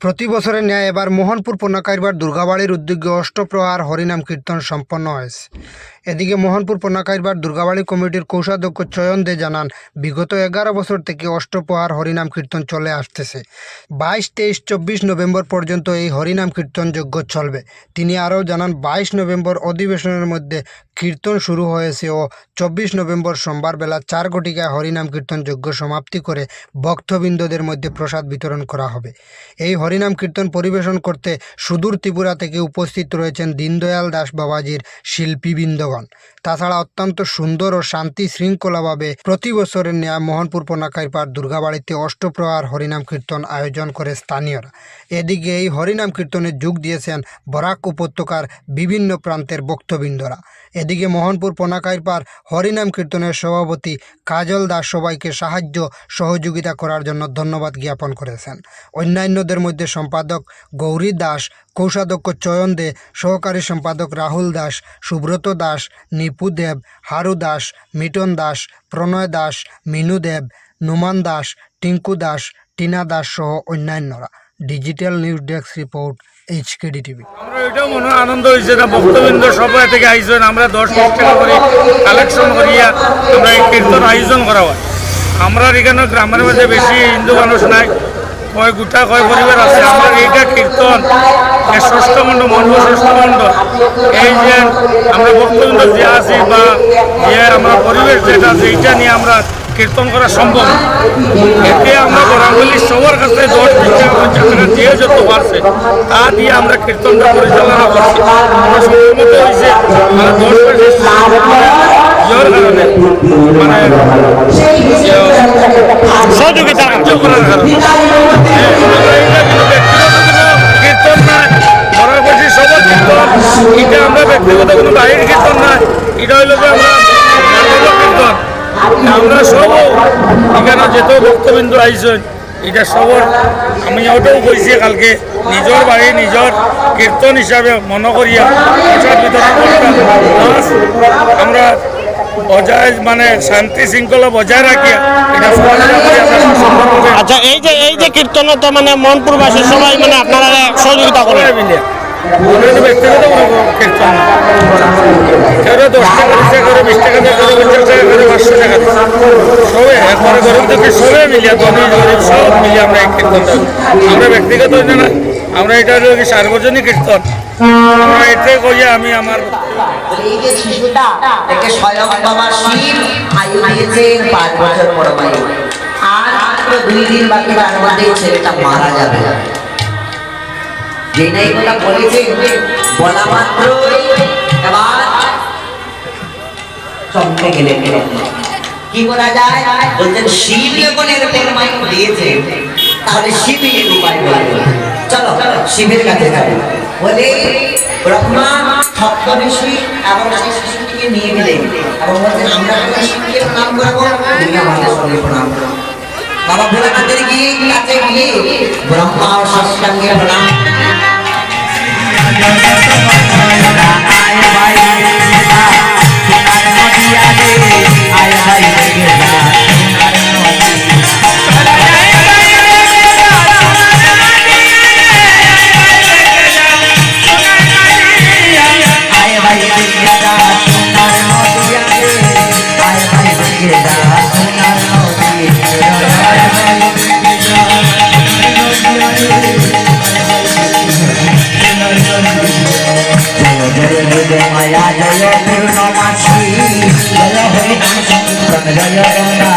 প্রতি বছরের ন্যায় এবার মোহনপুর পণ্যকারবার দুর্গাবাড়ির উদ্যোগে অষ্টপ্রহার হরিনাম কীর্তন সম্পন্ন হয়েছে। এদিকে মোহনপুর পণ্যাকারবার দুর্গাবাড়ি কমিটির কোষাধ্যক্ষ চয়ন দে জানান, বিগত এগারো বছর থেকে অষ্টপ্রহার হরিনাম কীর্তন চলে আসতেছে। বাইশ, তেইশ, চব্বিশ নভেম্বর পর্যন্ত এই হরিনাম কীর্তন যজ্ঞ চলবে। তিনি আরও জানান, বাইশ নভেম্বর অধিবেশনের মধ্যে কীর্তন শুরু হয়েছে ও চব্বিশ নভেম্বর সোমবার বেলা চার ঘটিকায় হরিনাম কীর্তন যজ্ঞ সমাপ্তি করে ভক্তবৃন্দদের মধ্যে প্রসাদ বিতরণ করা হবে। এই হরিনাম কীর্তন পরিবেশন করতে সুদূর ত্রিপুরা থেকে উপস্থিত রয়েছেন দীনদয়াল দাস বাবাজির শিল্পীবৃন্দগণ। তাছাড়া অত্যন্ত সুন্দর ও শান্তি শৃঙ্খলাভাবে প্রতি বছরের ন্যায় মোহনপুর পনাকাইপাড় দুর্গাবাড়িতে অষ্টপ্রহার হরিনাম কীর্তন আয়োজন করে স্থানীয়রা। এদিকে এই হরিনাম কীর্তনে যোগ দিয়েছেন বরাক উপত্যকার বিভিন্ন প্রান্তের বক্তবৃন্দরা এদিকে মোহনপুর পনাকাইপাড় হরিনাম কীর্তনের সভাপতি কাজল দাস সবাইকে সাহায্য সহযোগিতা করার জন্য ধন্যবাদ জ্ঞাপন করেছেন। অন্যান্যদের মধ্যে সম্পাদক গৌরী দাস কোষাধ্যক্ষ চয়ন দে, সহকারী সম্পাদক রাহুল দাস, সুব্রত দাস, নিপু দেব, হারু দাস, মিটন দাস, প্রণয় দাস, মিনু দেব, নুমান দাস, টিঙ্কু দাস, টিনা দাস সহ অন্যান্যরা। Digital news desk report, HKD TV. আমরা এটাও মনে আনন্দ হয়েছে না ভক্তবৃন্দ সবাই থেকে আয়োজন, আমরা দশ লাখ টাকা করে কালেকশন করিয়া আমরা কীর্তন আয়োজন করা হয়। আমরা এখানে গ্রামের মধ্যে বেশি হিন্দু মানুষ নাই, কয় গোটা কয় পরিবার আছে, আমরা এইটা কীর্তন যে ষষ্ঠ মণ্ড মন্ড ষষ্ঠ মণ্ড এই যে আমরা ভক্তবৃন্দ যে আছি বা যে আমরা পরিবেশ যেটা আছে, এইটা নিয়ে আমরা কীর্তন করা সম্ভব। এতে আমরা বরাঙ্গলি সবার কাছে দশ টাকা পঞ্চাশ দিয়ে যত পারছে তা দিয়ে আমরা কীর্তনটা পরিচালনা করছি। আমরা হয়েছে মানে সহযোগিতা করার কারণে। এটা আমরা ব্যক্তিগত কোনো বাহির কীর্তন নাই এটা হইল যে আমরা কীর্তন। আমরা সব এখানে যেত ভক্তবিন্দু আইসন এটা সবর আমি ওটাও কইছি কালকে নিজের বাড়ি নিজের কীর্তন হিসাবে মনে করিয়া প্রসাদ বিতরণ করতাম। আমরা বজায় মানে শান্তি শৃঙ্খলা বজায় রাখিয়া এটা আচ্ছা এই যে এই যে কীর্তনে তো মানে মনপুরবাসী সবাই মানে আপনারা সহযোগিতা করেন। তো ব্যক্তিগত কীর্তন। কেউ দশ টাকা দিচ্ছে কেউ বিশ টাকা দিয়ে কেউ পঞ্চাশ টাকা, কেউ পাঁচশো টাকা সবে একবারে গরিব দুঃখী সবে মিলিয়া ধনী, গরিব, সব মিলিয়ে আমরা এই কীর্তনটা করি। আমরা ব্যক্তিগত না আমরা এটা হলো সার্বজনীন কীর্তন আমরা এটাই করিয়া আমি আমার আর দুই দিন বাকি তার মধ্যে ছেলেটা মারা যাবে চমকে গেলেন কি করা যায়? বলছেন শিব যখন এরকম মাইক দিয়েছে, তাহলে শিবই এর উপায় বলবে চলো, শিবের কাছে যাবে বলে ব্রহ্মা সপ্তঋষি এবং সেই শিশুটিকে নিয়ে গেলেন। এবং বলছেন আমরা শিবকে প্রণাম করব আমাদের সঙ্গে প্রণাম করো। নবপুরানন্দের কি কাছে কি ব্রহ্মা ও সৎসঙ্গে প্রণাম আয় ভাই জগন্নাথ